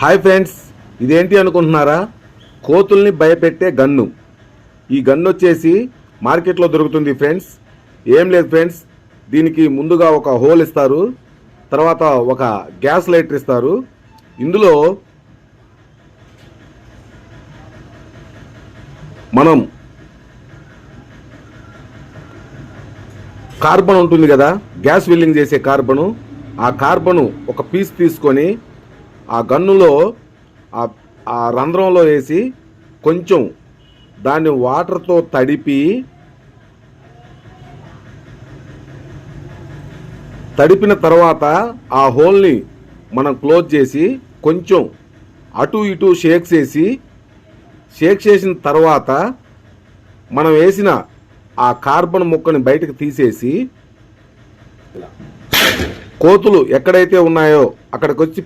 Hi friends ఇదేంటి అనుకుంటున్నారా? కోతుల్ని భయపెట్టే గన్ను. ఈ గన్ను వచ్చేసి మార్కెట్లో దొరుకుతుంది ఫ్రెండ్స్. ఏం లేదు ఫ్రెండ్స్ దీనికి ముందుగా ఒక హోల్ ఇస్తారు తర్వాత ఒక గ్యాస్ లైటర్ ఇస్తారు. ఇందులో మనం కార్బన్ ఉంటుంది కదా గ్యాస్ వెల్లింగ్ చేసే కార్బను. ఆ కార్బను ఒక పీస్ తీసుకొని ఆ గన్నులో ఆ రంధ్రంలో వేసి కొంచెం దాన్ని వాటర్తో తడిపి తడిపిన తర్వాత ఆ హోల్ని మనం క్లోజ్ చేసి కొంచెం అటు ఇటు షేక్ చేసి షేక్ చేసిన తర్వాత మనం వేసిన ఆ కార్బన్ ముక్కని బయటకు తీసేసి కోతులు ఎక్కడైతే ఉన్నాయో అక్కడికి వచ్చి